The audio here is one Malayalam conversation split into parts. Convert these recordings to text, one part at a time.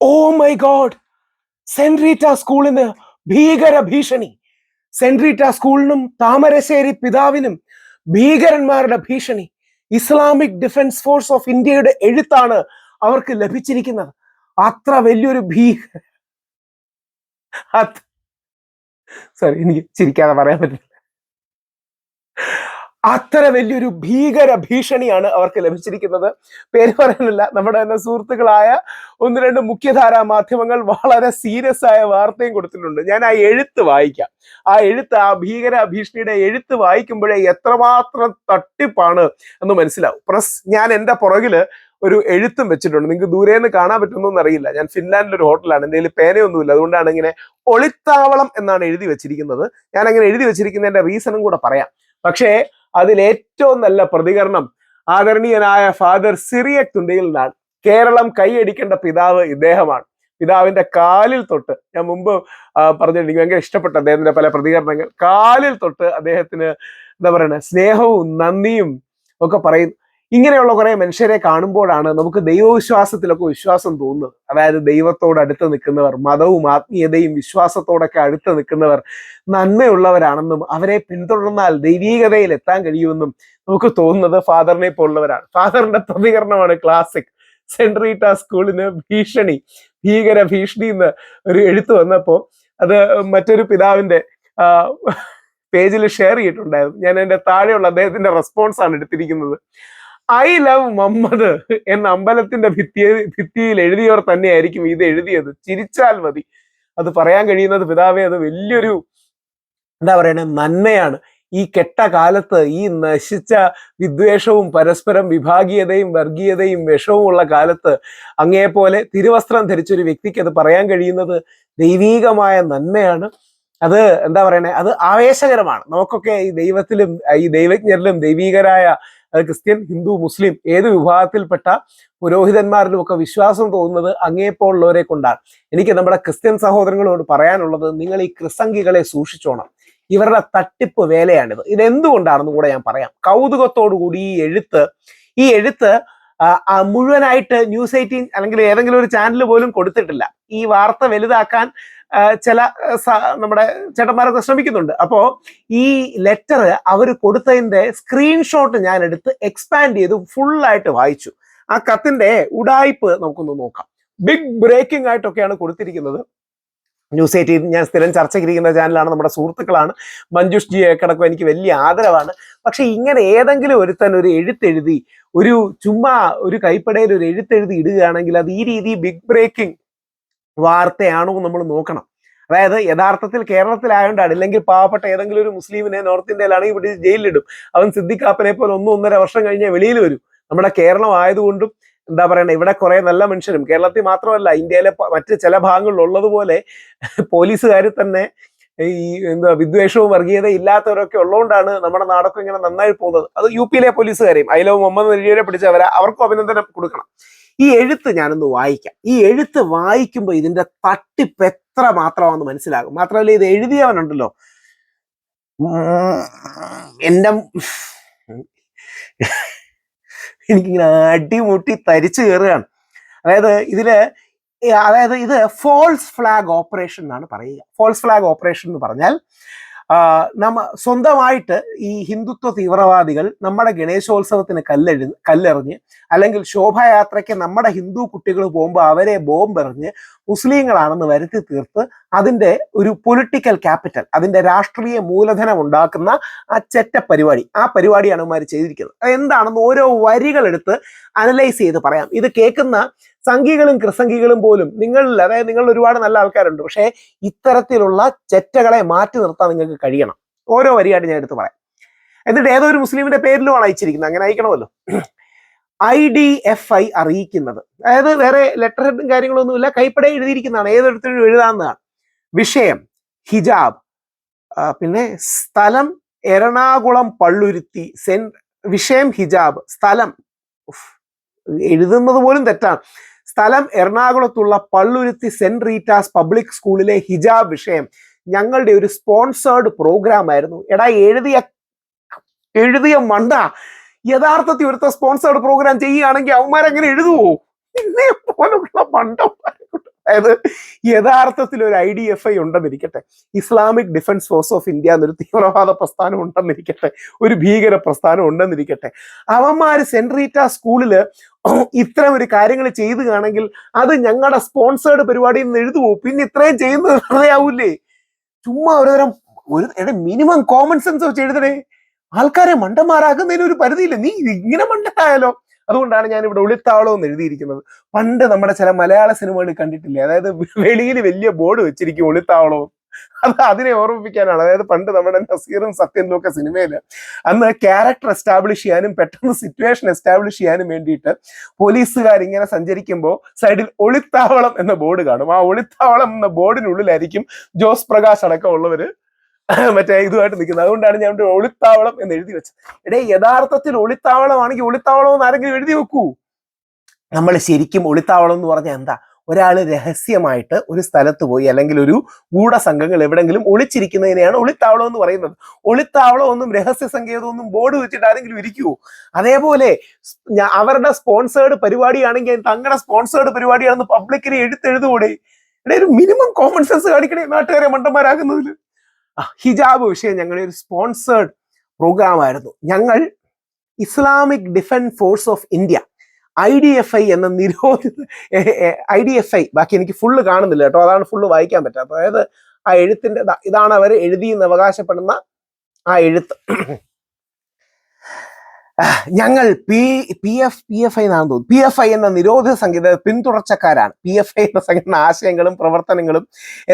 ഓ മൈ ഗോഡ് സെൻട്രീറ്റ സ്കൂളിന് ഭീകര ഭീഷണി. സെൻട്രീറ്റ സ്കൂളിനും താമരശ്ശേരി പിതാവിനും ഭീകരന്മാരുടെ ഭീഷണി. ഇസ്ലാമിക് ഡിഫൻസ് ഫോഴ്സ് ഓഫ് ഇന്ത്യയുടെ എഴുത്താണ് അവർക്ക് ലഭിച്ചിരിക്കുന്നത്. അത്ര വലിയൊരു ഭീകര സോറി എനിക്ക് ചിരിക്കാതെ പറയാൻ പറ്റില്ല. അത്ര വലിയൊരു ഭീകര ഭീഷണിയാണ് അവർക്ക് ലഭിച്ചിരിക്കുന്നത്. പേര് പറയാനല്ല. നമ്മുടെ തന്നെ സുഹൃത്തുക്കളായ ഒന്ന് രണ്ട് മുഖ്യധാരാ മാധ്യമങ്ങൾ വളരെ സീരിയസ് ആയ വാർത്തയും കൊടുത്തിട്ടുണ്ട്. ഞാൻ ആ എഴുത്ത് വായിക്കാം. ആ എഴുത്ത് ആ ഭീകര ഭീഷണിയുടെ എഴുത്ത് വായിക്കുമ്പോഴേ എത്രമാത്രം തട്ടിപ്പാണ് എന്ന് മനസ്സിലാവും. പ്രസ് ഞാൻ എന്റെ പുറകിൽ ഒരു എഴുത്തും വെച്ചിട്ടുണ്ട്. നിങ്ങൾക്ക് ദൂരെ നിന്ന് കാണാൻ പറ്റുമെന്നൊന്നും അറിയില്ല. ഞാൻ ഫിൻലാൻഡിൽ ഒരു ഹോട്ടലാണ്. കയ്യിൽ പേനയൊന്നുമില്ല. അതുകൊണ്ടാണ് ഇങ്ങനെ ഒളിത്താവളം എന്നാണ് എഴുതി വെച്ചിരിക്കുന്നത്. ഞാൻ അങ്ങനെ എഴുതി വെച്ചിരിക്കുന്നതിന്റെ റീസണും കൂടെ പറയാം. പക്ഷേ അതിൽ ഏറ്റവും നല്ല പ്രതികരണം ആദരണീയനായ ഫാദർ സിറിയക് തുണ്ടയിൽ നിന്നാണ്. കേരളം കൈയടിക്കേണ്ട പിതാവ് ഇദ്ദേഹമാണ്. പിതാവിന്റെ കാലിൽ തൊട്ട് ഞാൻ മുമ്പ് പറഞ്ഞു എനിക്ക് ഭയങ്കര ഇഷ്ടപ്പെട്ട അദ്ദേഹത്തിന്റെ പല പ്രതികരണങ്ങൾ. കാലിൽ തൊട്ട് അദ്ദേഹത്തിന് എന്താ പറയുക സ്നേഹവും നന്ദിയും ഒക്കെ പറയും. ഇങ്ങനെയുള്ള കുറെ മനുഷ്യരെ കാണുമ്പോഴാണ് നമുക്ക് ദൈവവിശ്വാസത്തിലൊക്കെ വിശ്വാസം തോന്നുന്നത്. അതായത് ദൈവത്തോട് അടുത്ത് നിൽക്കുന്നവർ മതവും ആത്മീയതയും വിശ്വാസത്തോടൊക്കെ അടുത്ത് നിൽക്കുന്നവർ നന്മയുള്ളവരാണെന്നും അവരെ പിന്തുടർന്നാൽ ദൈവീകതയിൽ എത്താൻ കഴിയുമെന്നും നമുക്ക് തോന്നുന്നത് ഫാദറിനെ പോലുള്ളവരാണ്. ഫാദറിന്റെ പ്രതികരണമാണ് ക്ലാസിക്. സെൻട്രീറ്റ സ്കൂളിന് ഭീഷണി ഭീകര ഭീഷണി എന്ന് ഒരു എഴുത്ത് വന്നപ്പോ അത് മറ്റൊരു പിതാവിന്റെ പേജിൽ ഷെയർ ചെയ്തിട്ടുണ്ടായിരുന്നു. ഞാൻ എന്റെ താഴെയുള്ള അദ്ദേഹത്തിന്റെ റെസ്പോൺസ് ആണ് എടുത്തിരിക്കുന്നത്. ഐ ലവ് മമ്മദ് എന്ന അമ്പലത്തിന്റെ ഭിത്തി ഭിത്തിയിൽ എഴുതിയവർ തന്നെയായിരിക്കും ഇത് എഴുതിയത്. ചിരിച്ചാൽ മതി. അത് പറയാൻ കഴിയുന്നത് പിതാവേ അത് വലിയൊരു എന്താ പറയണേ നന്മയാണ്. ഈ കെട്ട കാലത്ത് ഈ നശിച്ച വിദ്വേഷവും പരസ്പരം വിഭാഗീയതയും വർഗീയതയും വിഷവും ഉള്ള കാലത്ത് അങ്ങേപോലെ തിരുവസ്ത്രം ധരിച്ചൊരു വ്യക്തിക്ക് അത് പറയാൻ കഴിയുന്നത് ദൈവീകമായ നന്മയാണ്. അത് എന്താ പറയണേ അത് ആവേശകരമാണ്. നമുക്കൊക്കെ ഈ ദൈവത്തിലും ഈ ദൈവജ്ഞരിലും ദൈവീകരായ ക്രിസ്ത്യൻ ഹിന്ദു മുസ്ലിം ഏത് വിഭാഗത്തിൽപ്പെട്ട പുരോഹിതന്മാരിലും ഒക്കെ വിശ്വാസം തോന്നുന്നത് അങ്ങേപ്പോലുള്ളവരെ കൊണ്ടാണ്. എനിക്ക് നമ്മുടെ ക്രിസ്ത്യൻ സഹോദരങ്ങളോട് പറയാനുള്ളത് നിങ്ങൾ ഈ ക്രിസംഗികളെ സൂക്ഷിച്ചോണം. ഇവരുടെ തട്ടിപ്പ് വേലയാണിത്. ഇത് എന്തുകൊണ്ടാണെന്ന് കൂടെ ഞാൻ പറയാം. കൗതുകത്തോടു കൂടി ഈ എഴുത്ത് ഈ എഴുത്ത് മുഴുവനായിട്ട് ന്യൂസ് എയ്റ്റീൻ അല്ലെങ്കിൽ ഏതെങ്കിലും ഒരു ചാനൽ പോലും കൊടുത്തിട്ടില്ല. ഈ വാർത്ത വലുതാക്കാൻ ചില നമ്മുടെ ചേട്ടന്മാരൊക്കെ ശ്രമിക്കുന്നുണ്ട്. അപ്പോ ഈ ലെറ്റർ അവർ കൊടുത്തതിന്റെ സ്ക്രീൻഷോട്ട് ഞാൻ എടുത്ത് എക്സ്പാൻഡ് ചെയ്ത് ഫുള്ളായിട്ട് വായിച്ചു. ആ കത്തിന്റെ ഉടായ്പ് നമുക്കൊന്ന് നോക്കാം. ബിഗ് ബ്രേക്കിംഗ് ആയിട്ടൊക്കെയാണ് കൊടുത്തിരിക്കുന്നത്. ന്യൂസ് എയ്റ്റീൻ ഞാൻ സ്ഥിരം ചർച്ചയ്ക്കിരിക്കുന്ന ചാനലാണ് നമ്മുടെ സുഹൃത്തുക്കളാണ്. മഞ്ജുഷ് ജി കിടക്കും എനിക്ക് വലിയ ആദരവാണ്. പക്ഷെ ഇങ്ങനെ ഏതെങ്കിലും ഒരുത്തൻ ഒരു എഴുത്തെഴുതി ഒരു ചുമ്മാ ഒരു കൈപ്പടയിൽ ഒരു എഴുത്തെഴുതി ഇടുകയാണെങ്കിൽ അത് ഈ രീതി ബിഗ് ബ്രേക്കിംഗ് വാർത്തയാണോ നമ്മൾ നോക്കണം. അതായത് യഥാർത്ഥത്തിൽ കേരളത്തിലായോണ്ടാണ്. ഇല്ലെങ്കിൽ പാവപ്പെട്ട ഏതെങ്കിലും ഒരു മുസ്ലിമിനെ നോർത്ത് ഇന്ത്യയിലാണെങ്കിൽ ഇവിടെ ജയിലിലിടും. അവൻ സിദ്ദിഖാപ്പനെ പോലെ ഒന്നും ഒന്നര വർഷം കഴിഞ്ഞേ വെളിയിൽ വരും. നമ്മുടെ കേരളം ആയതുകൊണ്ടും എന്താ പറയണേ ഇവിടെ കുറെ നല്ല മനുഷ്യരും. കേരളത്തിൽ മാത്രമല്ല ഇന്ത്യയിലെ മറ്റ് ചില ഭാഗങ്ങളിൽ ഉള്ളതുപോലെ പോലീസുകാർ തന്നെ ഈ എന്താ വിദ്വേഷവും വർഗീയത ഇല്ലാത്തവരൊക്കെ ഉള്ളതുകൊണ്ടാണ് നമ്മുടെ നാടൊക്കെ ഇങ്ങനെ നന്നായി പോകുന്നത്. അത് യു പിയിലെ പോലീസുകാരെയും അയിലവ് മുഹമ്മദ് നരിയെ പിടിച്ചവരെ അവർക്കും അഭിനന്ദനം കൊടുക്കണം. ഈ എഴുത്ത് ഞാനൊന്ന് വായിക്കാം. ഈ എഴുത്ത് വായിക്കുമ്പോൾ ഇതിന്റെ തട്ടിപ്പ് എത്ര മാത്രമാണെന്ന് മനസ്സിലാകും. മാത്രമല്ല ഇത് എഴുതിയവനുണ്ടല്ലോ. എന്റെ എനിക്കിങ്ങനെ അടിമുട്ടി തരിച്ചു കയറുകയാണ്. അതായത് ഇതിൽ അതായത് ഇത് ഫോൾസ് ഫ്ലാഗ് ഓപ്പറേഷൻ എന്നാണ് പറയുക. ഫോൾസ് ഫ്ലാഗ് ഓപ്പറേഷൻ എന്ന് പറഞ്ഞാൽ നമ്മ സ്വന്തമായിട്ട് ഈ ഹിന്ദുത്വ തീവ്രവാദികൾ നമ്മുടെ ഗണേശോത്സവത്തിന് കല്ലെഴു കല്ലെറിഞ്ഞ് അല്ലെങ്കിൽ ശോഭായാത്രയ്ക്ക് നമ്മുടെ ഹിന്ദു കുട്ടികൾ പോകുമ്പോൾ അവരെ ബോംബെറിഞ്ഞ് മുസ്ലിങ്ങളാണെന്ന് വരുത്തി തീർത്ത് അതിന്റെ ഒരു പൊളിറ്റിക്കൽ ക്യാപിറ്റൽ അതിന്റെ രാഷ്ട്രീയ മൂലധനം ഉണ്ടാക്കുന്ന ആ ചെറ്റ പരിപാടി ആ പരിപാടിയാണ് ഇവന്മാർ ചെയ്തിരിക്കുന്നത്. അത് എന്താണെന്ന് ഓരോ വരികളെടുത്ത് അനലൈസ് ചെയ്ത് പറയാം. ഇത് കേൾക്കുന്ന സംഘികളും കൃസംഘികളും പോലും നിങ്ങളിൽ അതായത് നിങ്ങൾ ഒരുപാട് നല്ല ആൾക്കാരുണ്ട്. പക്ഷേ ഇത്തരത്തിലുള്ള ചെറ്റകളെ മാറ്റി നിർത്താൻ നിങ്ങൾക്ക് കഴിയണം. ഓരോ വരിയായിട്ട് ഞാൻ എടുത്ത് പറയാം. എന്നിട്ട് ഏതോ ഒരു മുസ്ലിമിന്റെ പേരിലുമാണ് അയച്ചിരിക്കുന്നത്. അങ്ങനെ അയക്കണമല്ലോ. ഐ ഡി എഫ് ഐ അറിയിക്കുന്നത്. അതായത് വേറെ ലെറ്റർ ഹെഡും കാര്യങ്ങളൊന്നുമില്ല. കൈപ്പട എഴുതിയിരിക്കുന്നതാണ്. ഏതൊരുത്തരും എഴുതാവുന്നതാണ്. വിഷയം ഹിജാബ് പിന്നെ സ്ഥലം എറണാകുളം പള്ളുരുത്തി സെൻ വിഷയം ഹിജാബ് സ്ഥലം. എഴുതുന്നത് പോലും തെറ്റാണ്. സ്ഥലം എറണാകുളത്തുള്ള പള്ളുരുത്തി സെന്റ് റീറ്റാസ് പബ്ലിക് സ്കൂളിലെ ഹിജാബ് വിഷയം ഞങ്ങളുടെ ഒരു സ്പോൺസേർഡ് പ്രോഗ്രാം ആയിരുന്നു. എടാ എഴുതിയ എഴുതിയ മണ്ട. യഥാർത്ഥത്തിൽ ഒരുത്ത സ്പോൺസേർഡ് പ്രോഗ്രാം ചെയ്യുകയാണെങ്കിൽ അവന്മാരെങ്ങനെ എഴുതുവോ? പോലുള്ള മണ്ടന്മാരെ. കൊണ്ട് അതായത് യഥാർത്ഥത്തിൽ ഒരു ഐ ഡി എഫ് ഐ ഉണ്ടെന്നിരിക്കട്ടെ. Islamic Defence Force of India എന്നൊരു തീവ്രവാദ പ്രസ്ഥാനം ഉണ്ടെന്നിരിക്കട്ടെ. ഒരു ഭീകര പ്രസ്ഥാനം ഉണ്ടെന്നിരിക്കട്ടെ. അവന്മാർ സെൻട്രീറ്റ സ്കൂളിൽ ഇത്തരം ഒരു കാര്യങ്ങൾ ചെയ്തു കാണെങ്കിൽ അത് ഞങ്ങളുടെ സ്പോൺസേർഡ് പരിപാടിയിൽ നിന്ന് എഴുതുവോ പിന്നെ ഇത്രയും ചെയ്യുന്നത് വെറുതെ ആവൂലേ ചുമ്മാ ഒരുതരം ഒരു മിനിമം കോമൺ സെൻസ് വെച്ച് എഴുതണേ. ആൾക്കാരെ മണ്ടന്മാരാക്കുന്നതിന് ഒരു പരിധിയില്ല. നീ ഇങ്ങനെ മണ്ടനായാലോ? അതുകൊണ്ടാണ് ഞാൻ ഇവിടെ ഒളിത്താവളം എന്ന് എഴുതിയിരിക്കുന്നത്. പണ്ട് നമ്മുടെ ചില മലയാള സിനിമകൾ കണ്ടിട്ടില്ലേ? അതായത് വെളിയിൽ വലിയ ബോർഡ് വെച്ചിരിക്കും ഒളിത്താവളവും അത് അതിനെ ഓർമ്മിപ്പിക്കാനാണ്. അതായത് പണ്ട് നമ്മുടെ നസീറും സത്യനും ഒക്കെ സിനിമയിൽ അന്ന് ക്യാരക്ടർ എസ്റ്റാബ്ലിഷ് ചെയ്യാനും പെട്ടെന്ന് സിറ്റുവേഷൻ എസ്റ്റാബ്ലിഷ് ചെയ്യാനും വേണ്ടിയിട്ട് പോലീസുകാർ ഇങ്ങനെ സഞ്ചരിക്കുമ്പോൾ സൈഡിൽ ഒളിത്താവളം എന്ന ബോർഡ് കാണും. ആ ഒളിത്താവളം എന്ന ബോർഡിനുള്ളിലായിരിക്കും ജോസ് പ്രകാശ് അടക്കമുള്ളവര് മറ്റേ ഇതുമായിട്ട് നിൽക്കുന്നത്. അതുകൊണ്ടാണ് ഞാൻ ഒളിത്താവളം എന്ന് എഴുതി വെച്ചത്. എടേ യഥാർത്ഥത്തിൽ ഒളിത്താവളമാണെങ്കിൽ ഒളിത്താവളം എന്ന് ആരെങ്കിലും എഴുതി വെക്കൂ. നമ്മൾ ശരിക്കും ഒളിത്താവളം എന്ന് പറഞ്ഞാൽ എന്താ? ഒരാൾ രഹസ്യമായിട്ട് ഒരു സ്ഥലത്ത് പോയി അല്ലെങ്കിൽ ഒരു ഗൂഢസംഘങ്ങൾ എവിടെങ്കിലും ഒളിച്ചിരിക്കുന്നതിനെയാണ് ഒളിത്താവളം എന്ന് പറയുന്നത്. ഒളിത്താവളം ഒന്നും രഹസ്യ സങ്കേതമൊന്നും ബോർഡ് വെച്ചിട്ട് ആരെങ്കിലും ഇരിക്കുവോ? അതേപോലെ അവരുടെ സ്പോൺസേർഡ് പരിപാടിയാണെങ്കിൽ തങ്ങളുടെ സ്പോൺസേർഡ് പരിപാടിയാണെന്ന് പബ്ലിക്കിനെ എടുത്തെഴുതുകൂടെ ഇവിടെ ഒരു മിനിമം കോമൺ സെൻസ് കാണിക്കണേ നാട്ടുകാരെ മണ്ടന്മാരാക്കുന്നതിൽ ആ, ഹിജാബ് വിഷയം ഞങ്ങളുടെ ഒരു സ്പോൺസേർഡ് പ്രോഗ്രാം ആയിരുന്നു. ഞങ്ങൾ Islamic Defence Force of India I D F I എന്ന നിരോധിത ഐ ഡി എഫ് ഐ ബാക്കി എനിക്ക് ഫുള്ള് കാണുന്നില്ല കേട്ടോ. അതാണ് ഫുള്ള് വായിക്കാൻ പറ്റാത്തത്. അതായത് ആ എഴുത്തിന്റെ ഇതാണ് അവർ എഴുതിയെന്ന് അവകാശപ്പെടുന്ന ആ എഴുത്ത്. ഞങ്ങൾ P P F P F I എന്നാണ് തോന്നുന്നു. പി എഫ് ഐ എന്ന നിരോധിത സംഗീത പിന്തുടർച്ചക്കാരാണ്. പി എഫ് ഐ എന്ന സംഘടന ആശയങ്ങളും പ്രവർത്തനങ്ങളും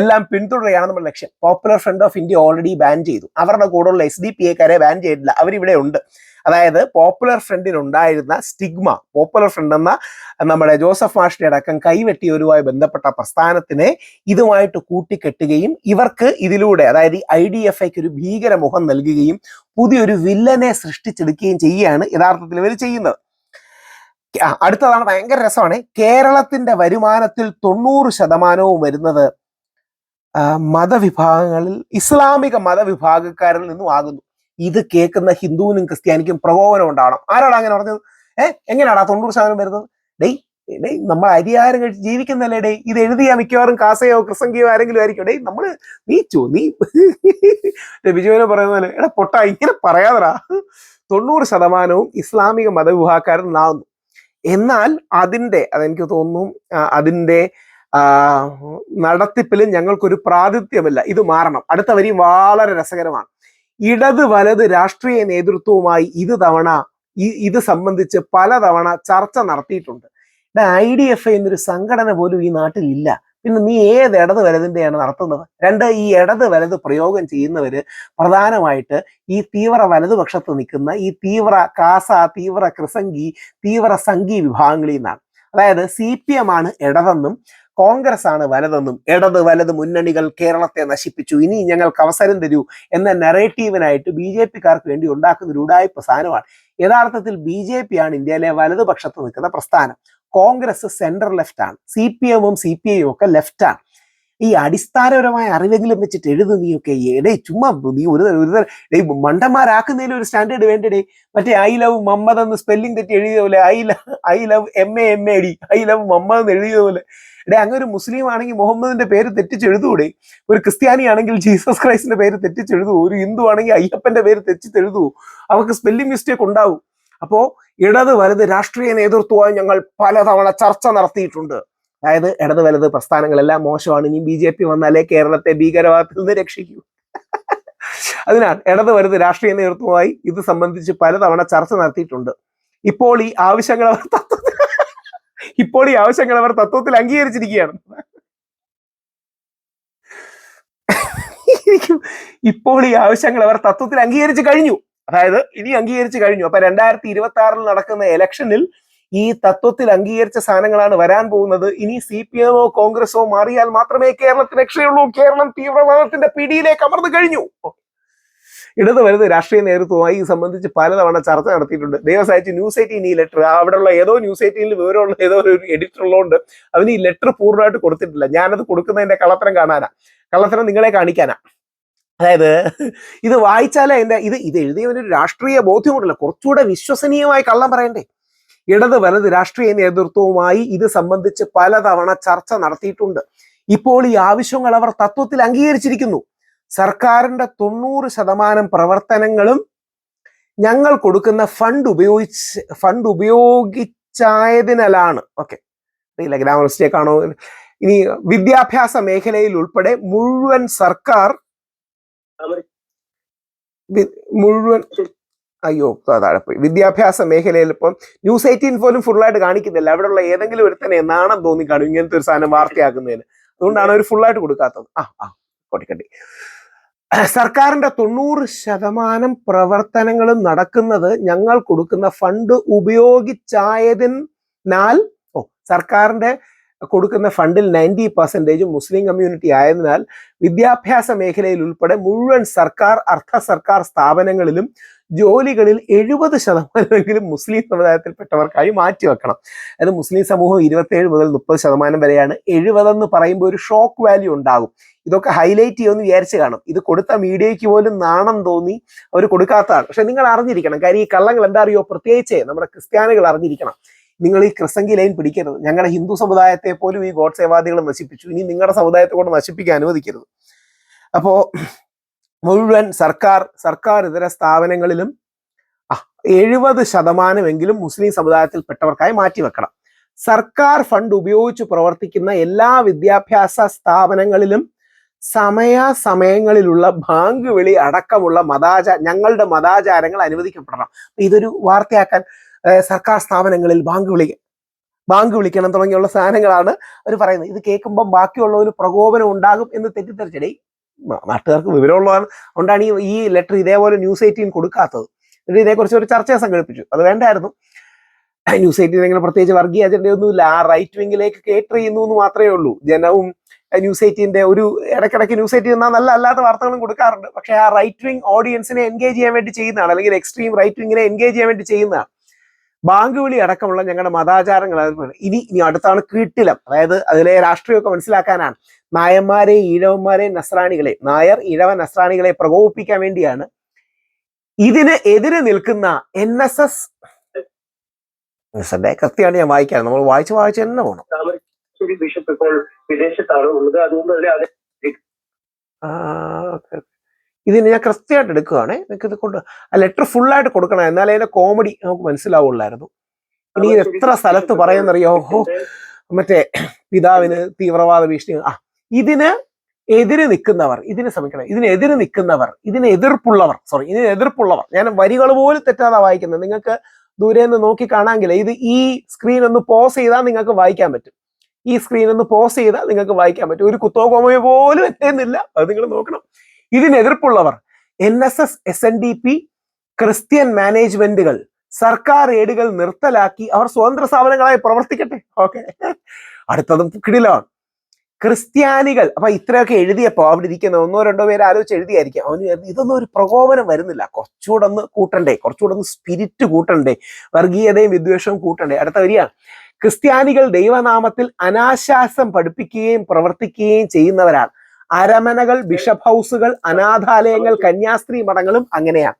എല്ലാം പിന്തുടരുകയാണ് നമ്മുടെ ലക്ഷ്യം. Popular front of India already ban ചെയ്തു. അവരുടെ കൂടെയുള്ള എസ് ഡി പി എക്കാരെ ബാൻ ചെയ്തിട്ടില്ല. അവരിവിടെ ഉണ്ട്. അതായത് പോപ്പുലർ ഫ്രണ്ടിനുണ്ടായിരുന്ന സ്റ്റിഗ്മ പോപ്പുലർ ഫ്രണ്ട് എന്ന നമ്മുടെ ജോസഫ് മാഷിന്റെ അടക്കം കൈവെട്ടിയവരുമായി ബന്ധപ്പെട്ട പ്രസ്ഥാനത്തിനെ ഇതുമായിട്ട് കൂട്ടിക്കെട്ടുകയും ഇവർക്ക് ഇതിലൂടെ അതായത് ഐ ഡി എഫ് ഐക്ക് ഒരു ഭീകര മുഖം നൽകുകയും പുതിയൊരു വില്ലനെ സൃഷ്ടിച്ചെടുക്കുകയും ചെയ്യുകയാണ് യഥാർത്ഥത്തിൽ ഇവർ ചെയ്യുന്നത്. അടുത്തതാണ് ഭയങ്കര രസമാണ്. കേരളത്തിന്റെ വരുമാനത്തിൽ തൊണ്ണൂറ് ശതമാനവും വരുന്നത് മതവിഭാഗങ്ങളിൽ ഇസ്ലാമിക മതവിഭാഗക്കാരിൽ നിന്നും ആകുന്നു ഇത് കേൾക്കുന്ന ഹിന്ദുവിനും ക്രിസ്ത്യാനിക്കും പ്രകോപനം ഉണ്ടാവണം. ആരാണ് അങ്ങനെ പറഞ്ഞത്? ഏഹ് എങ്ങനെയാടാ തൊണ്ണൂറ് ശതമാനം വരുന്നത്? ഡേ ഡേയ് നമ്മൾ അരിയാരം കഴിച്ച് ജീവിക്കുന്നല്ലേ ഡേ ഇത് എഴുതിയ മിക്കവാറും കാസയോ ക്രിസംഗിയോ ആരെങ്കിലും ആയിരിക്കും. ഡേയ് നമ്മൾ നീ ചോ നീ ബിജുവിനെ പറയുന്ന പോലെ എടാ പൊട്ട ഇങ്ങനെ പറയാതടാ. തൊണ്ണൂറ് ശതമാനവും ഇസ്ലാമിക മതവിഭാഗക്കാരൻ നിന്നാകുന്നു എന്നാൽ അതിന്റെ അതെനിക്ക് തോന്നുന്നു അതിന്റെ നടത്തിപ്പിൽ ഞങ്ങൾക്കൊരു പ്രാതിഥ്യമില്ല ഇത് മാറണം. അടുത്ത വരി വളരെ രസകരമാണ്. ഇടത് വലത് രാഷ്ട്രീയ നേതൃത്വവുമായി ഇത് തവണ ഇത് സംബന്ധിച്ച് പലതവണ ചർച്ച നടത്തിയിട്ടുണ്ട്. ഐ ഡി എഫ് ഐ എന്നൊരു സംഘടന പോലും ഈ നാട്ടിൽ ഇല്ല പിന്നെ നീ ഏത് ഇടത് വലതിന്റെയാണ് നടത്തുന്നത്? രണ്ട് ഈ ഇടത് വലത് പ്രയോഗം ചെയ്യുന്നവര് പ്രധാനമായിട്ട് ഈ തീവ്ര വലതുപക്ഷത്ത് നിൽക്കുന്ന ഈ തീവ്ര കാസ തീവ്ര ക്രിസംഗി തീവ്ര സംഘി വിഭാഗങ്ങളിൽ നിന്നാണ്. അതായത് സി പി എം ആണ് ഇടതെന്നും കോൺഗ്രസ് ആണ് വലതെന്നും ഇടത് വലത് മുന്നണികൾ കേരളത്തെ നശിപ്പിച്ചു. ഇനി ഞങ്ങൾക്ക് അവസരം തരൂ എന്ന നെറേറ്റീവിനായിട്ട് ബി ജെ പിക്കാർക്ക് വേണ്ടി ഉണ്ടാക്കുന്ന ഒരു ഉടായ്പ സാധനമാണ്. യഥാർത്ഥത്തിൽ ബി ജെ പി ആണ് ഇന്ത്യയിലെ വലതുപക്ഷത്ത് നിൽക്കുന്ന പ്രസ്ഥാനം. കോൺഗ്രസ് സെൻട്രൽ ലെഫ്റ്റ് ആണ്. സി പി എമ്മും സി പി ഐയും ഒക്കെ ലെഫ്റ്റ് ആണ്. ഈ അടിസ്ഥാനപരമായ അറിവെങ്കിലും വെച്ചിട്ട് എഴുതു നീയൊക്കെ. എടേ ചുമ്മാ നീ ഒരു ഒരു മണ്ടന്മാരാക്കുന്നതിൽ ഒരു സ്റ്റാൻഡേർഡ് വേണ്ടേ മറ്റേ ഐ ലവ് മമ്മദ് എന്ന് സ്പെല്ലിംഗ് തെറ്റി എഴുതിയ പോലെ I love I love M A M A D I love Mammad എന്ന് എഴുതിയ പോലെ. എടേ അങ്ങനെ ഒരു മുസ്ലിം ആണെങ്കിൽ മുഹമ്മദിന്റെ പേര് തെറ്റിച്ചെഴുതൂടെ ഒരു ക്രിസ്ത്യാനി ആണെങ്കിൽ ജീസസ് ക്രൈസ്റ്റിന്റെ പേര് തെറ്റിച്ചെഴുതൂ ഒരു ഹിന്ദു ആണെങ്കിൽ അയ്യപ്പന്റെ പേര് തെറ്റിച്ചെഴുതൂ അവർക്ക് സ്പെല്ലിംഗ് മിസ്റ്റേക്ക് ഉണ്ടാവും. അപ്പോ ഇടത് വലത് രാഷ്ട്രീയ നേതൃത്വമായി ഞങ്ങൾ പലതവണ ചർച്ച നടത്തിയിട്ടുണ്ട്. അതായത് ഇടത് വലത് പ്രസ്ഥാനങ്ങളെല്ലാം മോശമാണ്. ഇനി ബി ജെ പി വന്നാലേ കേരളത്തെ ഭീകരവാദത്തിൽ നിന്ന് രക്ഷിക്കൂ. അതിനാൽ ഇടത് വലത് രാഷ്ട്രീയ നേതൃത്വമായി ഇത് സംബന്ധിച്ച് പലതവണ ചർച്ച നടത്തിയിട്ടുണ്ട്. ഇപ്പോൾ ഈ ആവശ്യങ്ങൾ അവർ തത്വത്തിൽ ഇപ്പോൾ ഈ ആവശ്യങ്ങൾ അവർ തത്വത്തിൽ അംഗീകരിച്ചിരിക്കുകയാണ്. ഇപ്പോൾ ഈ ആവശ്യങ്ങൾ അവർ തത്വത്തിൽ അംഗീകരിച്ചു കഴിഞ്ഞു. അതായത് ഇനി അംഗീകരിച്ചു കഴിഞ്ഞു. അപ്പൊ രണ്ടായിരത്തി ഇരുപത്തി ആറിൽ നടക്കുന്ന ഇലക്ഷനിൽ ഈ തത്വത്തിൽ അംഗീകരിച്ച സാധനങ്ങളാണ് വരാൻ പോകുന്നത്. ഇനി സി പി എമ്മോ കോൺഗ്രസോ മാറിയാൽ മാത്രമേ കേരളത്തിന് രക്ഷയുള്ളൂ. കേരളം തീവ്രവാദത്തിന്റെ പിടിയിലേക്ക് അമർന്നു കഴിഞ്ഞു. ഇടത് വലുത് രാഷ്ട്രീയ നേതൃത്വമായി സംബന്ധിച്ച് പലതവണ ചർച്ച നടത്തിയിട്ടുണ്ട്. ദൈവസാഹിത്യ ന്യൂസ് എയ്റ്റീൻ ഈ ലെറ്റർ അവിടെയുള്ള ഏതോ ന്യൂസ് എയ്റ്റീനിൽ വിവരമുള്ള ഏതോ ഒരു എഡിറ്റർ ഉള്ളതുകൊണ്ട് അവന് ഈ ലെറ്റർ പൂർണമായിട്ട് കൊടുത്തിട്ടില്ല. ഞാനത് കൊടുക്കുന്നതിന്റെ കള്ളത്തരം കാണാനാ. കള്ളത്തരം നിങ്ങളെ കാണിക്കാനാ. അതായത് ഇത് വായിച്ചാലേ എന്റെ ഇത് ഇത് എഴുതിയവനൊരു രാഷ്ട്രീയ ബോധ്യമുണ്ടല്ലോ. കുറച്ചുകൂടെ വിശ്വസനീയമായി കള്ളം പറയണ്ടേ. ഇടത് വലത് രാഷ്ട്രീയ നേതൃത്വവുമായി ഇത് സംബന്ധിച്ച് പലതവണ ചർച്ച നടത്തിയിട്ടുണ്ട്. ഇപ്പോൾ ഈ ആവശ്യങ്ങൾ അവർ തത്വത്തിൽ അംഗീകരിച്ചിരിക്കുന്നു. സർക്കാരിന്റെ തൊണ്ണൂറ് ശതമാനം പ്രവർത്തനങ്ങളും ഞങ്ങൾ കൊടുക്കുന്ന ഫണ്ട് ഉപയോഗിച്ച് ഫണ്ട് ഉപയോഗിച്ചായതിനാലാണ്. ഓക്കെ അറിയില്ല ആണോ ഇനി വിദ്യാഭ്യാസ മേഖലയിൽ ഉൾപ്പെടെ മുഴുവൻ സർക്കാർ മുഴുവൻ അയ്യോ അതാണ് പോയി വിദ്യാഭ്യാസ മേഖലയിൽ ഇപ്പം ന്യൂസ് എയ്റ്റീൻ പോലും ഫുള്ളായിട്ട് കാണിക്കുന്നില്ല. അവിടെയുള്ള ഏതെങ്കിലും ഒരു ഒരുത്തനെ നാണം തോന്നി കാണും ഇങ്ങനത്തെ ഒരു സാധനം വാർത്തയാക്കുന്നതിന്. അതുകൊണ്ടാണ് അവർ ഫുള്ളായിട്ട് കൊടുക്കാത്തത്. ആ ആ കൊട്ടിക്കട്ടി സർക്കാരിന്റെ തൊണ്ണൂറ് ശതമാനം പ്രവർത്തനങ്ങളും നടക്കുന്നത് ഞങ്ങൾ കൊടുക്കുന്ന ഫണ്ട് ഉപയോഗിച്ചായതിനാൽ ഓ സർക്കാരിന്റെ കൊടുക്കുന്ന ഫണ്ടിൽ നയന്റി പെർസെന്റേജ് മുസ്ലിം കമ്മ്യൂണിറ്റി ആയതിനാൽ വിദ്യാഭ്യാസ മേഖലയിൽ ഉൾപ്പെടെ മുഴുവൻ സർക്കാർ അർദ്ധ സർക്കാർ സ്ഥാപനങ്ങളിലും ജോലികളിൽ എഴുപത് ശതമാനമെങ്കിലും മുസ്ലിം സമുദായത്തിൽപ്പെട്ടവർക്കായി മാറ്റിവെക്കണം അത് മുസ്ലിം സമൂഹം ഇരുപത്തേഴ് മുതൽ മുപ്പത് ശതമാനം വരെയാണ് എഴുപതെന്ന് പറയുമ്പോൾ ഒരു ഷോക്ക് വാല്യൂ ഉണ്ടാകും. ഇതൊക്കെ ഹൈലൈറ്റ് ചെയ്യുമെന്ന് വിചാരിച്ച് കാണും. ഇത് കൊടുത്ത മീഡിയയ്ക്ക് പോലും നാണം തോന്നി അവർ കൊടുക്കാത്തതാണ്. പക്ഷെ നിങ്ങൾ അറിഞ്ഞിരിക്കണം. കാര്യം ഈ കള്ളങ്ങൾ എന്താ അറിയോ? പ്രത്യേകിച്ച് നമ്മുടെ ക്രിസ്ത്യാനികൾ അറിഞ്ഞിരിക്കണം. നിങ്ങൾ ഈ ക്രിസംഗി ലൈൻ പിടിക്കരുത്. ഞങ്ങളുടെ ഹിന്ദു സമുദായത്തെ പോലും ഈ ഗോഡ് സേവാദികൾ നശിപ്പിച്ചു. ഇനി നിങ്ങളുടെ സമുദായത്തെ കൊണ്ട് നശിപ്പിക്കാൻ അനുവദിക്കരുത്. അപ്പോ മുഴുവൻ സർക്കാർ സർക്കാർ ഇതര സ്ഥാപനങ്ങളിലും എഴുപത് ശതമാനമെങ്കിലും മുസ്ലിം സമുദായത്തിൽപ്പെട്ടവർക്കായി മാറ്റിവെക്കണം. സർക്കാർ ഫണ്ട് ഉപയോഗിച്ച് പ്രവർത്തിക്കുന്ന എല്ലാ വിദ്യാഭ്യാസ സ്ഥാപനങ്ങളിലും സമയാസമയങ്ങളിലുള്ള ബാങ്ക് വിളി അടക്കമുള്ള മതാചാര ഞങ്ങളുടെ മതാചാരങ്ങൾ അനുവദിക്കപ്പെടണം. ഇതൊരു വാർത്തയാക്കാൻ സർക്കാർ സ്ഥാപനങ്ങളിൽ ബാങ്ക് വിളി ബാങ്ക് വിളിക്കണം തുടങ്ങിയുള്ള സാധനങ്ങളാണ് അവർ പറയുന്നത്. ഇത് കേൾക്കുമ്പം ബാക്കിയുള്ളവർ പ്രകോപനം ഉണ്ടാകും എന്ന് തെറ്റിദ്ധരിച്ചടേ നാട്ടുകാർക്ക് വിവരമുള്ളതാണ് അതുകൊണ്ടാണ് ഈ ഈ ലെറ്റർ ഇതേപോലെ ന്യൂസ് എയ്റ്റീൻ കൊടുക്കാത്തത്. എന്നിട്ട് ഇതേക്കുറിച്ച് ഒരു ചർച്ച സംഘടിപ്പിച്ചു. അത് വേണ്ടായിരുന്നു. ന്യൂസ് എയ്റ്റീൻ എങ്ങനെ പ്രത്യേകിച്ച് വർഗീയ അജണ്ടയൊന്നുമില്ല. ആ റൈറ്റ് വിങ്ങിലേക്ക് കേറ്റർ ചെയ്യുന്നു എന്ന് മാത്രമേ ഉള്ളൂ. ജനവും ന്യൂസ് എയ്റ്റീന്റെ ഒരു ഇടയ്ക്കിടയ്ക്ക് ന്യൂസ് എയ്റ്റീൻ എന്നാൽ നല്ല അല്ലാത്ത വാർത്തകളും കൊടുക്കാറുണ്ട്. പക്ഷേ ആ റൈറ്റ് വിങ് ഓഡിയൻസിനെ എൻഗേജ് ചെയ്യാൻ വേണ്ടി ചെയ്യുന്നതാണ്. അല്ലെങ്കിൽ എക്സ്ട്രീം റൈറ്റ് വിങ്ങിനെ എൻഗേജ് ചെയ്യാൻ വേണ്ടി ചെയ്യുന്നതാണ്. ബാങ്ക് വിളി അടക്കമുള്ള ഞങ്ങളുടെ മതാചാരങ്ങൾ ഇനി ഇനി അടുത്താണ് കീട്ടിലം. അതായത് അതിലെ രാഷ്ട്രീയമൊക്കെ മനസ്സിലാക്കാനാണ്. നായന്മാരെ ഈഴവന്മാരെയും നസ്രാണികളെ. നായർ ഈഴവ നസ്രാണികളെ പ്രകോപിപ്പിക്കാൻ വേണ്ടിയാണ് ഇതിന് എതിരെ നിൽക്കുന്ന എൻ എസ് എസ്. എന്റെ കൃത്യമാണ് ഞാൻ വായിക്കാൻ നമ്മൾ വായിച്ച് വായിച്ച് തന്നെ പോകണം വിദേശത്താണ് ഉള്ളത്. അതുകൊണ്ട് ആ. ഇതിന് ഞാൻ കൃത്യമായിട്ട് എടുക്കുകയാണേ. നിങ്ങൾക്ക് ഇത് കൊണ്ട് ആ ലെറ്റർ ഫുള്ളായിട്ട് കൊടുക്കണം. എന്നാലേ അതിന്റെ കോമഡി നമുക്ക് മനസ്സിലാവുള്ളായിരുന്നു. ഇനി എത്ര സ്ഥലത്ത് പറയുന്നറിയോ? ഓഹോ. മറ്റേ പിതാവിന് തീവ്രവാദ ഭീഷണി. ആ ഇതിന് എതിര് നിൽക്കുന്നവർ ഇതിനെ ശ്രമിക്കണം. ഇതിന് എതിര് നിൽക്കുന്നവർ ഇതിന് എതിർപ്പുള്ളവർ സോറി ഇതിന് എതിർപ്പുള്ളവർ. ഞാൻ വരികൾ പോലും തെറ്റാതെ വായിക്കുന്നത്. നിങ്ങൾക്ക് ദൂരെ നിന്ന് നോക്കി കാണാമെങ്കിൽ ഇത് ഈ സ്ക്രീൻ ഒന്ന് പോസ് ചെയ്താൽ നിങ്ങൾക്ക് വായിക്കാൻ പറ്റും. ഈ സ്ക്രീൻ ഒന്ന് പോസ് ചെയ്താൽ നിങ്ങൾക്ക് വായിക്കാൻ പറ്റും. ഒരു കുത്തോ കോമയോ പോലും എത്തുന്നില്ല അത് നിങ്ങൾ നോക്കണം. ഇതിന് എതിർപ്പുള്ളവർ N S S S N D P Christian മാനേജ്മെന്റുകൾ സർക്കാർ ഏടുകൾ നിർത്തലാക്കി അവർ സ്വതന്ത്ര സ്ഥാപനങ്ങളായി പ്രവർത്തിക്കട്ടെ. ഓക്കെ. അടുത്തതും കിടിലാണ് ക്രിസ്ത്യാനികൾ അപ്പൊ ഇത്രയൊക്കെ എഴുതിയപ്പോ അവിടെ ഇരിക്കുന്ന ഒന്നോ രണ്ടോ പേര് ആലോചിച്ച് എഴുതിയായിരിക്കും. അവന് ഇതൊന്നും ഒരു പ്രകോപനം വരുന്നില്ല. കുറച്ചുകൂടെ ഒന്ന് കൂട്ടണ്ടേ കുറച്ചുകൂടെ ഒന്ന് സ്പിരിറ്റ് കൂട്ടണ്ടേ വർഗീയതയും വിദ്വേഷവും കൂട്ടണ്ടേ. അടുത്ത വരികയാണ് ക്രിസ്ത്യാനികൾ ദൈവനാമത്തിൽ അനാശാസം പഠിപ്പിക്കുകയും പ്രവർത്തിക്കുകയും ചെയ്യുന്നവരാണ്. അരമനകൾ ബിഷപ്പ് ഹൗസുകൾ അനാഥാലയങ്ങൾ കന്യാസ്ത്രീ മഠങ്ങളും അങ്ങനെയാണ്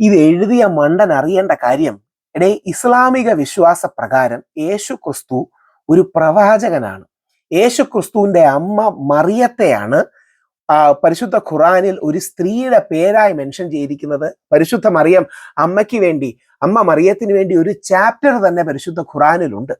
ഇത് എഴുതിയ മണ്ടൻ അറിയേണ്ട കാര്യം എടേ ഇസ്ലാമിക വിശ്വാസ പ്രകാരം യേശു ക്രിസ്തു ഒരു പ്രവാചകനാണ്. യേശു ക്രിസ്തുവിന്റെ അമ്മ മറിയത്തെയാണ് പരിശുദ്ധ ഖുറാനിൽ ഒരു സ്ത്രീയുടെ പേരായി മെൻഷൻ ചെയ്തിരിക്കുന്നത്. പരിശുദ്ധ മറിയം അമ്മയ്ക്ക് വേണ്ടി അമ്മ മറിയത്തിന് വേണ്ടി ഒരു ചാപ്റ്റർ തന്നെ പരിശുദ്ധ ഖുറാനിലുണ്ട്.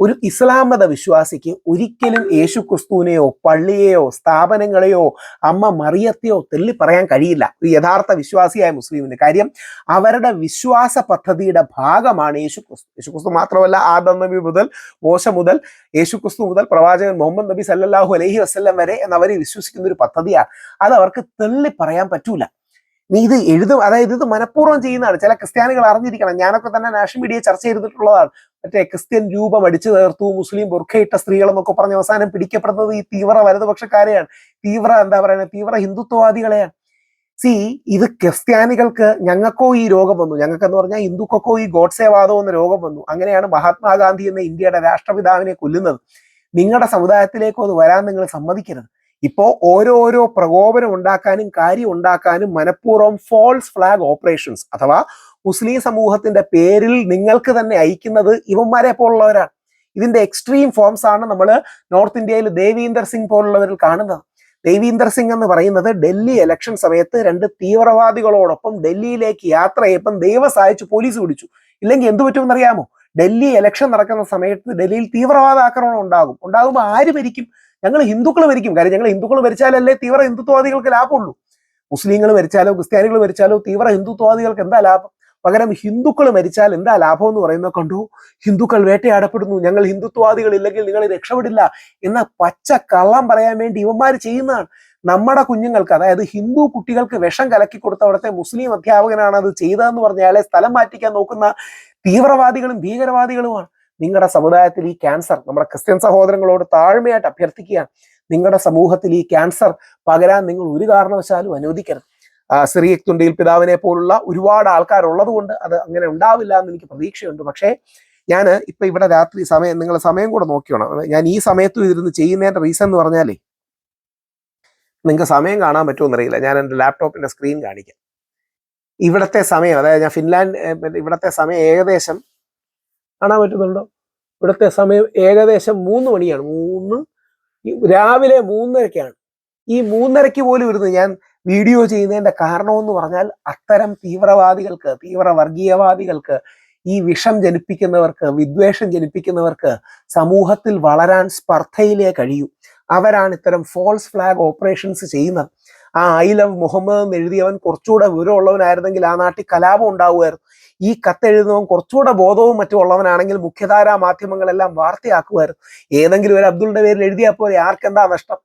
ഒരു ഇസ്ലാം മത വിശ്വാസിക്ക് ഒരിക്കലും യേശു ക്രിസ്തുവിനെയോ പള്ളിയെയോ സ്ഥാപനങ്ങളെയോ അമ്മ മറിയത്തെയോ തെല്ലി പറയാൻ കഴിയില്ല. ഒരു യഥാർത്ഥ വിശ്വാസിയായ മുസ്ലിമിന്. കാര്യം അവരുടെ വിശ്വാസ പദ്ധതിയുടെ ഭാഗമാണ് യേശു ക്രിസ്തു യേശു ക്രിസ്തു മാത്രമല്ല ആദം നബി മുതൽ മോശ മുതൽ യേശു ക്രിസ്തു മുതൽ പ്രവാചകൻ മുഹമ്മദ് നബി സല്ലാഹു അലഹി വസല്ലം വരെ എന്നവർ വിശ്വസിക്കുന്ന ഒരു പദ്ധതിയാണ്. അത് അവർക്ക് തെള്ളി പറയാൻ പറ്റൂല. നീ ഇത് എഴുതും അതായത് ഇത് മനഃപൂർവം ചെയ്യുന്നതാണ്. ചില ക്രിസ്ത്യാനികൾ അറിഞ്ഞിരിക്കണം. ഞാനൊക്കെ തന്നെ നാഷണൽ മീഡിയ ചർച്ച ചെയ്തിട്ടുള്ളതാണ്. മറ്റേ ക്രിസ്ത്യൻ രൂപം അടിച്ചു തീർത്തു മുസ്ലിം ബുർഖയിട്ട സ്ത്രീകൾ എന്നൊക്കെ പറഞ്ഞ് അവസാനം പിടിക്കപ്പെടുന്നത് ഈ തീവ്ര വലതുപക്ഷക്കാരെയാണ്. തീവ്ര എന്താ പറയുക തീവ്ര ഹിന്ദുത്വവാദികളെയാണ്. സി ഇത് ക്രിസ്ത്യാനികൾക്ക് ഞങ്ങൾക്കോ ഈ രോഗം വന്നു. ഞങ്ങൾക്കെന്ന് പറഞ്ഞാൽ ഹിന്ദുക്കൾക്കോ ഈ ഗോഡ്സേവാദം എന്ന രോഗം വന്നു. അങ്ങനെയാണ് മഹാത്മാഗാന്ധി എന്ന ഇന്ത്യയുടെ രാഷ്ട്രപിതാവിനെ കൊല്ലുന്നത്. നിങ്ങളുടെ സമുദായത്തിലേക്കോ അത് വരാൻ നിങ്ങൾ സമ്മതിക്കരുത്. ഇപ്പോ ഓരോരോ പ്രകോപനം ഉണ്ടാക്കാനും കാര്യം ഉണ്ടാക്കാനും മനഃപൂർവം ഫോൾസ് ഫ്ലാഗ് ഓപ്പറേഷൻസ് അഥവാ മുസ്ലിം സമൂഹത്തിന്റെ പേരിൽ നിങ്ങൾക്ക് തന്നെ അയക്കുന്നത് ഇവന്മാരെ പോലുള്ളവരാണ്. ഇതിന്റെ എക്സ്ട്രീം ഫോംസ് ആണ് നമ്മൾ നോർത്ത് ഇന്ത്യയിൽ ദേവീന്ദർ സിംഗ് പോലുള്ളവരിൽ കാണുന്നത്. ദേവീന്ദർ സിംഗ് എന്ന് പറയുന്നത് ഡൽഹി ഇലക്ഷൻ സമയത്ത് രണ്ട് തീവ്രവാദികളോടൊപ്പം ഡൽഹിയിലേക്ക് യാത്ര ചെയ്യപ്പം ദൈവം പോലീസ് പിടിച്ചു. ഇല്ലെങ്കിൽ എന്ത് പറ്റുമെന്ന് അറിയാമോ ഡൽഹി ഇലക്ഷൻ നടക്കുന്ന സമയത്ത് ഡൽഹിയിൽ തീവ്രവാദ ആക്രമണം ഉണ്ടാകും. ഉണ്ടാകുമ്പോൾ ആര് ഭരിക്കും? ഞങ്ങൾ ഹിന്ദുക്കൾ മരിക്കും. കാര്യം ഞങ്ങൾ ഹിന്ദുക്കൾ മരിച്ചാലല്ലേ തീവ്ര ഹിന്ദുത്വവാദികൾക്ക് ലാഭമുള്ളൂ. മുസ്ലിങ്ങൾ മരിച്ചാലോ ക്രിസ്ത്യാനികൾ മരിച്ചാലോ തീവ്ര ഹിന്ദുത്വവാദികൾക്ക് എന്താ ലാഭം? പകരം ഹിന്ദുക്കൾ മരിച്ചാൽ എന്താ ലാഭം എന്ന് പറയുന്നത് കണ്ടു? ഹിന്ദുക്കൾ വേട്ടയാടപ്പെടുന്നു. ഞങ്ങൾ ഹിന്ദുത്വവാദികൾ ഇല്ലെങ്കിൽ നിങ്ങൾ രക്ഷപ്പെടില്ല എന്ന പച്ച കള്ളം പറയാൻ വേണ്ടി ഇവന്മാർ ചെയ്യുന്നതാണ്. നമ്മുടെ കുഞ്ഞുങ്ങൾക്ക് അതായത് ഹിന്ദു കുട്ടികൾക്ക് വിഷം കലക്കി കൊടുത്ത അവിടുത്തെ മുസ്ലിം അധ്യാപകനാണ് അത് ചെയ്തതെന്ന് പറഞ്ഞ അയാളെ സ്ഥലം മാറ്റിക്കാൻ നോക്കുന്ന തീവ്രവാദികളും ഭീകരവാദികളുമാണ്. നിങ്ങളുടെ സമുദായത്തിൽ ഈ ക്യാൻസർ നമ്മുടെ ക്രിസ്ത്യൻ സഹോദരങ്ങളോട് താഴ്മയായിട്ട് അഭ്യർത്ഥിക്കുകയാണ്. നിങ്ങളുടെ സമൂഹത്തിൽ ഈ ക്യാൻസർ പകരാൻ നിങ്ങൾ ഒരു കാരണവശാലും അനുവദിക്കരുത്. സിറിയ സിറിയക് തുണ്ടിയിൽ പിതാവിനെ പോലുള്ള ഒരുപാട് ആൾക്കാർ ഉള്ളത് കൊണ്ട് അത് അങ്ങനെ ഉണ്ടാവില്ല എന്ന് എനിക്ക് പ്രതീക്ഷയുണ്ട്. പക്ഷേ ഞാൻ ഇപ്പൊ ഇവിടെ രാത്രി സമയം നിങ്ങൾ സമയം കൂടെ നോക്കിയോണം ഞാൻ ഈ സമയത്തും ഇതിരുന്ന് ചെയ്യുന്നതിന്റെ റീസൺ എന്ന് പറഞ്ഞാലേ നിങ്ങൾക്ക് സമയം കാണാൻ പറ്റുമെന്നറിയില്ല ഞാൻ എന്റെ ലാപ്ടോപ്പിന്റെ സ്ക്രീൻ കാണിക്കാം. ഇവിടത്തെ സമയം അതായത് ഞാൻ ഫിൻലാൻഡ് ഇവിടത്തെ സമയം ഏകദേശം കാണാൻ പറ്റുന്നുണ്ടോ? ഇവിടുത്തെ സമയം ഏകദേശം മൂന്ന് മണിയാണ്. മൂന്ന് രാവിലെ മൂന്നരക്കാണ്. ഈ മൂന്നരയ്ക്ക് പോലും ഇരുന്ന് ഞാൻ വീഡിയോ ചെയ്യുന്നതിന്റെ കാരണമെന്ന് പറഞ്ഞാൽ അത്തരം തീവ്രവാദികൾക്ക് തീവ്ര വർഗീയവാദികൾക്ക് ഈ വിഷം ജനിപ്പിക്കുന്നവർക്ക് വിദ്വേഷം ജനിപ്പിക്കുന്നവർക്ക് സമൂഹത്തിൽ വളരാൻ സ്പർദ്ധയിലേ കഴിയൂ. അവരാണ് ഇത്തരം ഫോൾസ് ഫ്ലാഗ് ഓപ്പറേഷൻസ് ചെയ്യുന്നത്. ആ ഐ ലവ് മുഹമ്മദ് എന്ന് എഴുതിയവൻ കുറച്ചുകൂടെ വിവരമുള്ളവനായിരുന്നെങ്കിൽ ആ നാട്ടിൽ കലാപം ഉണ്ടാവുമായിരുന്നു. ഈ കത്തെഴുതുന്നവൻ കുറച്ചുകൂടെ ബോധവും മറ്റും ഉള്ളവനാണെങ്കിൽ മുഖ്യധാരാ മാധ്യമങ്ങളെല്ലാം വാർത്തയാക്കുമായിരുന്നു. ഏതെങ്കിലും ഒരു അബ്ദുളിന്റെ പേരിൽ എഴുതിയാൽ പോലെ ആർക്കെന്താ നഷ്ടം?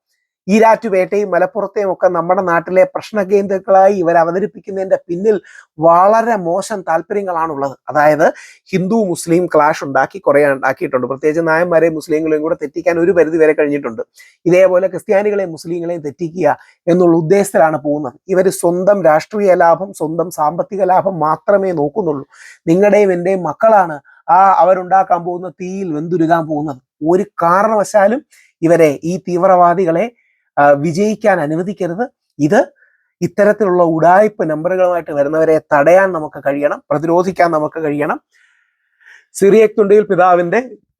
ഈരാറ്റുപേട്ടയും മലപ്പുറത്തെയും ഒക്കെ നമ്മുടെ നാട്ടിലെ പ്രശ്ന കേന്ദ്രങ്ങളായി ഇവർ അവതരിപ്പിക്കുന്നതിന്റെ പിന്നിൽ വളരെ മോശം താല്പര്യങ്ങളാണുള്ളത്. അതായത് ഹിന്ദു മുസ്ലിം ക്ലാഷ് ഉണ്ടാക്കി കുറെ ഉണ്ടാക്കിയിട്ടുണ്ട്. പ്രത്യേകിച്ച് നായന്മാരെയും മുസ്ലിങ്ങളെയും കൂടെ തെറ്റിക്കാൻ ഒരു പരിധി വരെ കഴിഞ്ഞിട്ടുണ്ട്. ഇതേപോലെ ക്രിസ്ത്യാനികളെയും മുസ്ലിങ്ങളെയും തെറ്റിക്കുക എന്നുള്ള ഉദ്ദേശത്തിലാണ് പോകുന്നത്. ഇവർ സ്വന്തം രാഷ്ട്രീയ ലാഭം സ്വന്തം സാമ്പത്തിക ലാഭം മാത്രമേ നോക്കുന്നുള്ളൂ. നിങ്ങളുടെയും എന്റെയും മക്കളാണ് ആ അവരുണ്ടാക്കാൻ പോകുന്ന തീയിൽ വെന്തുരുകാൻ പോകുന്നത്. ഒരു കാരണവശാലും ഇവരെ ഈ തീവ്രവാദികളെ വിജയിക്കാൻ അനുവദിക്കരുത്. ഇത് ഇത്തരത്തിലുള്ള ഉടായ്പ നമ്പറുകളുമായിട്ട് വരുന്നവരെ തടയാൻ നമുക്ക് കഴിയണം പ്രതിരോധിക്കാൻ നമുക്ക് കഴിയണം. സിറിയക് തുണ്ടിയിൽ പിതാവിന്റെ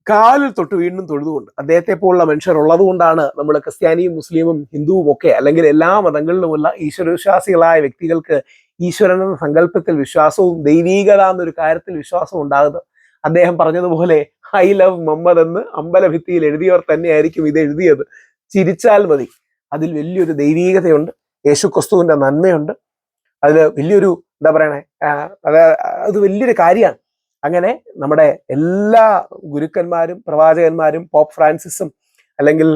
കാലിൽ തൊട്ട് വീണ്ടും തൊഴുതുകൊണ്ട് അദ്ദേഹത്തെ പോലുള്ള മനുഷ്യർ ഉള്ളതുകൊണ്ടാണ് നമ്മൾ ക്രിസ്ത്യാനിയും മുസ്ലിമും ഹിന്ദുവും ഒക്കെ അല്ലെങ്കിൽ എല്ലാ മതങ്ങളിലുമുള്ള ഈശ്വരവിശ്വാസികളായ വ്യക്തികൾക്ക് ഈശ്വരൻ എന്ന സങ്കല്പത്തിൽ വിശ്വാസവും ദൈവീകത എന്നൊരു കാര്യത്തിൽ വിശ്വാസവും ഉണ്ടാകുന്നത്. അദ്ദേഹം പറഞ്ഞതുപോലെ ഐ ലവ് മമ്മദ് എന്ന് അമ്പലഭിത്തിയിൽ എഴുതിയവർ തന്നെയായിരിക്കും ഇത് എഴുതിയത്. ചിരിച്ചാൽ മതി. അതിൽ വലിയൊരു ദൈവീകതയുണ്ട്. യേശു ക്രിസ്തുവിന്റെ നന്മയുണ്ട്. അതിൽ വലിയൊരു എന്താ പറയണേ അത് അത് വലിയൊരു കാര്യമാണ്. അങ്ങനെ നമ്മുടെ എല്ലാ ഗുരുക്കന്മാരും പ്രവാചകന്മാരും പോപ്പ് ഫ്രാൻസിസും അല്ലെങ്കിൽ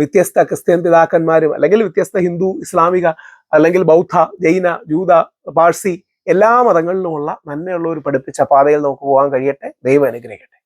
വ്യത്യസ്ത ക്രിസ്ത്യൻ പിതാക്കന്മാരും അല്ലെങ്കിൽ വ്യത്യസ്ത ഹിന്ദു ഇസ്ലാമിക അല്ലെങ്കിൽ ബൗദ്ധ ജൈന ജൂത പാഴ്സി എല്ലാ മതങ്ങളിലുമുള്ള നന്മയുള്ളവർ പഠിപ്പിച്ച പാതയിൽ നമുക്ക് പോകാൻ കഴിയട്ടെ. ദൈവം അനുഗ്രഹിക്കട്ടെ.